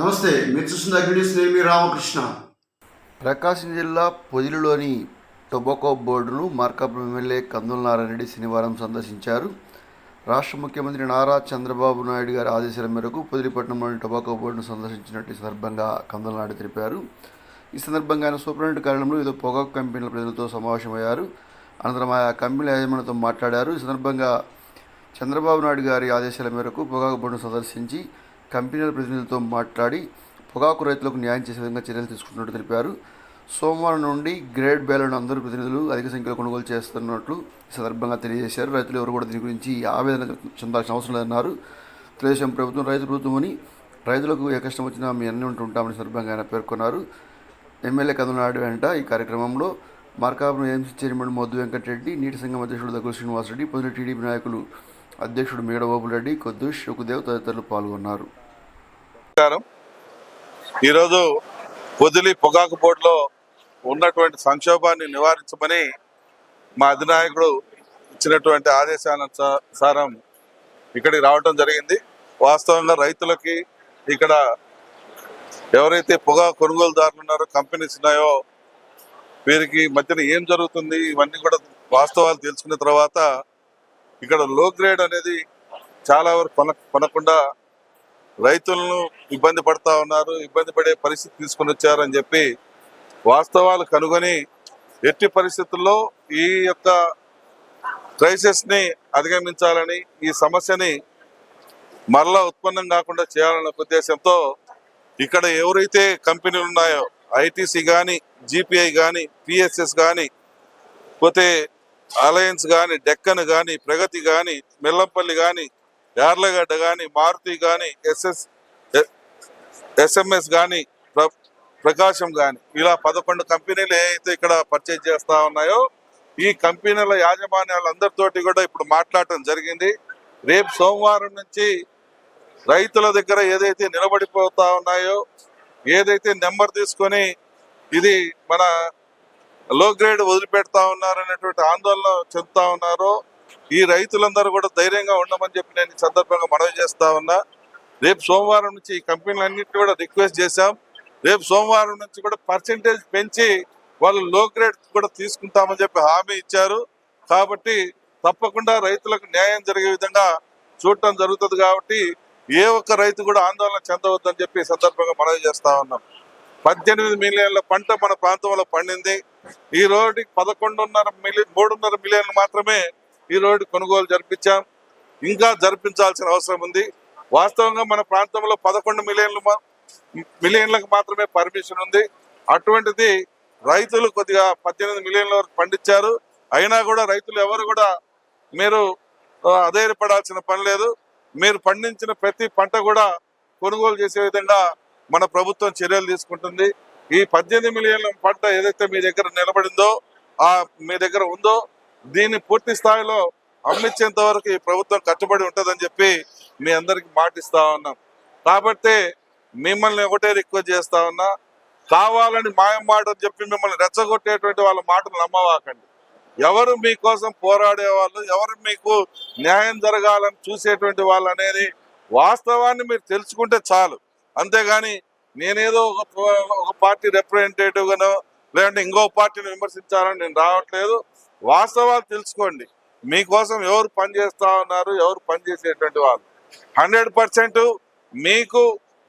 నమస్తే మీరు చూస్తున్న అగ్నిస్ నేను మీ రామకృష్ణ. ప్రకాశం జిల్లా పొదిలిలోని టొబాకో బోర్డును మార్కాపురం ఎమ్మెల్యే కందుల నారాయణరెడ్డి శనివారం సందర్శించారు. రాష్ట్ర ముఖ్యమంత్రి నారా చంద్రబాబు నాయుడు గారి ఆదేశాల మేరకు పొదిలిపట్నంలోని టొబాకో బోర్డును సందర్శించినట్టు ఈ సందర్భంగా కందుల నాయుడు తెలిపారు. ఈ సందర్భంగా ఆయన సూపరింటెండెంట్ కార్యాలయంలో వివిధ పొగాకు కంపెనీల ప్రజలతో సమావేశమయ్యారు. అనంతరం ఆయా కంపెనీల యాజమాన్యంతో మాట్లాడారు. ఈ సందర్భంగా చంద్రబాబు నాయుడు గారి ఆదేశాల మేరకు పొగాకు బోర్డును సందర్శించి కంపెనీల ప్రతినిధులతో మాట్లాడి పొగాకు రైతులకు న్యాయం చేసే విధంగా చర్యలు తీసుకుంటున్నట్టు తెలిపారు. సోమవారం నుండి గ్రేడ్ బేలను అందరూ ప్రతినిధులు అధిక సంఖ్యలో కొనుగోలు చేస్తున్నట్లు ఈ సందర్భంగా తెలియజేశారు. రైతులు ఎవరు కూడా దీని గురించి ఆవేదన చెందాల్సిన అవసరం లేదన్నారు. తెలుగుదేశం ప్రభుత్వం రైతు ప్రభుత్వమని రైతులకు ఏ కష్టం వచ్చినా మీ అన్ని ఉంటుంటామని సందర్భంగా ఆయన పేర్కొన్నారు. ఎమ్మెల్యే కదనాడు వెంట ఈ కార్యక్రమంలో మార్కాపురం ఏఎంసీ చైర్మన్ మోదు వెంకటరెడ్డి నీటి సంఘం అధ్యక్షుడు దగ్గర శ్రీనివాసరెడ్డి పొందిన టీడీపీ నాయకులు అధ్యక్షుడు మేడబాబు రెడ్డి కొద్దు శుకుదేవ్ తదితరులు పాల్గొన్నారు. నమస్కారం. ఈరోజు పొదిలి పొగాకు బోర్డులో ఉన్నటువంటి సంక్షోభాన్ని నివారించమని మా అధినాయకుడు ఇచ్చినటువంటి ఆదేశానుసారం ఇక్కడికి రావటం జరిగింది. వాస్తవంగా రైతులకి ఇక్కడ ఎవరైతే పొగా కొనుగోలుదారులు ఉన్నారో కంపెనీస్ ఉన్నాయో వీరికి మధ్యన ఏం జరుగుతుంది ఇవన్నీ కూడా వాస్తవాలు తెలుసుకున్న తర్వాత ఇక్కడ లో గ్రేడ్ అనేది చాలా వరకు కొన కొనకుండా రైతులను ఇబ్బంది పడతా ఉన్నారు ఇబ్బంది పడే పరిస్థితి తీసుకొని వచ్చారని చెప్పి వాస్తవాలు కనుగొని ఎట్టి పరిస్థితుల్లో ఈ యొక్క క్రైసిస్ని అధిగమించాలని ఈ సమస్యని మరలా ఉత్పన్నం కాకుండా చేయాలనే ఉద్దేశంతో ఇక్కడ ఎవరైతే కంపెనీలు ఉన్నాయో ఐటీసీ కానీ జీపీఐ కానీ పిఎస్ఎస్ కానీ పోతే అలయన్స్ కానీ డెక్కన్ కానీ ప్రగతి కానీ మెల్లంపల్లి కానీ యార్లగడ్డ కానీ మారుతి కానీ ఎస్ఎస్ ఎస్ఎంఎస్ కానీ ప్రకాశం కానీ ఇలా పదకొండు కంపెనీలు ఏవైతే ఇక్కడ పర్చేజ్ చేస్తా ఉన్నాయో ఈ కంపెనీల యాజమాన్యాలందరితోటి కూడా ఇప్పుడు మాట్లాడటం జరిగింది. రేపు సోమవారం నుంచి రైతుల దగ్గర ఏదైతే నిలబడిపోతా ఉన్నాయో ఏదైతే నెంబర్ తీసుకొని ఇది మన లో గ్రేడ్ వదిలిపెడతా ఉన్నారనేటువంటి ఆందోళన చెందుతా ఉన్నారో ఈ రైతులందరూ కూడా ధైర్యంగా ఉండమని చెప్పి నేను ఈ సందర్భంగా మనవి చేస్తా ఉన్నా. రేపు సోమవారం నుంచి ఈ కంపెనీలన్నింటినీ కూడా రిక్వెస్ట్ చేశాం. రేపు సోమవారం నుంచి కూడా పర్సంటేజ్ పెంచి వాళ్ళు లో గ్రేడ్ కూడా తీసుకుంటామని చెప్పి హామీ ఇచ్చారు. కాబట్టి తప్పకుండా రైతులకు న్యాయం జరిగే విధంగా చూడటం జరుగుతుంది కాబట్టి ఏ ఒక్క రైతు కూడా ఆందోళన చెందవద్దని చెప్పి సందర్భంగా మనవి చేస్తా ఉన్నాం. పద్దెనిమిది మిలియన్ల పంట మన ప్రాంతంలో పండింది. ఈ రోజుకి పదకొండున్నర మిలియన్ మూడున్నర మిలియన్లు మాత్రమే ఈ రోడ్డు కొనుగోలు జరిపించాం. ఇంకా జరిపించాల్సిన అవసరం ఉంది. వాస్తవంగా మన ప్రాంతంలో పదకొండు మిలియన్లు మిలియన్లకు మాత్రమే పర్మిషన్ ఉంది. అటువంటిది రైతులు కొద్దిగా పద్దెనిమిది మిలియన్ల వరకు పండించారు. అయినా కూడా రైతులు ఎవరు కూడా మీరు అధైర్యపడాల్సిన పని లేదు. మీరు పండించిన ప్రతి పంట కూడా కొనుగోలు చేసే విధంగా మన ప్రభుత్వం చర్యలు తీసుకుంటుంది. ఈ పద్దెనిమిది మిలియన్ల పంట ఏదైతే మీ దగ్గర నిలబడిందో ఆ మీ దగ్గర ఉందో దీన్ని పూర్తి స్థాయిలో అమ్మించేంత వరకు ఈ ప్రభుత్వం కట్టుబడి ఉంటుందని చెప్పి మీ అందరికి మాటిస్తా ఉన్నాం. కాబట్టి మిమ్మల్ని ఒకటే రిక్వెస్ట్ చేస్తా ఉన్నా కావాలని మాయం మాట అని చెప్పి మిమ్మల్ని రెచ్చగొట్టేటువంటి వాళ్ళ మాటలు నమ్మవాకండి. ఎవరు మీకోసం పోరాడే వాళ్ళు ఎవరు మీకు న్యాయం జరగాలని చూసేటువంటి వాళ్ళు అనేది వాస్తవాన్ని మీరు తెలుసుకుంటే చాలు. అంతేగాని నేనేదో ఒక ఒక పార్టీ రిప్రజెంటేటివ్గానో లేదంటే ఇంకో పార్టీని విమర్శించాలని నేను రావట్లేదు. వాస్తవాలు తెలుసుకోండి. మీకోసం ఎవరు పనిచేస్తా ఉన్నారు ఎవరు పనిచేసేటువంటి వాళ్ళు. హండ్రెడ్ పర్సెంట్ మీకు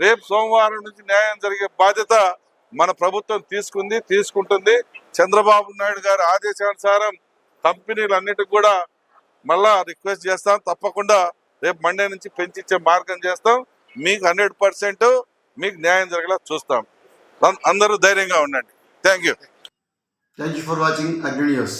రేపు సోమవారం నుంచి న్యాయం జరిగే బాధ్యత మన ప్రభుత్వం తీసుకుంది తీసుకుంటుంది. చంద్రబాబు నాయుడు గారి ఆదేశానుసారం కంపెనీలన్నిటికి కూడా మళ్ళా రిక్వెస్ట్ చేస్తాం. తప్పకుండా రేపు మండే నుంచి పెంచిచ్చే మార్గం చేస్తాం. మీకు హండ్రెడ్ పర్సెంట్ మీకు న్యాయం జరిగేలా చూస్తాం. అందరూ ధైర్యంగా ఉండండి. Thank you. Thank you for watching Agni news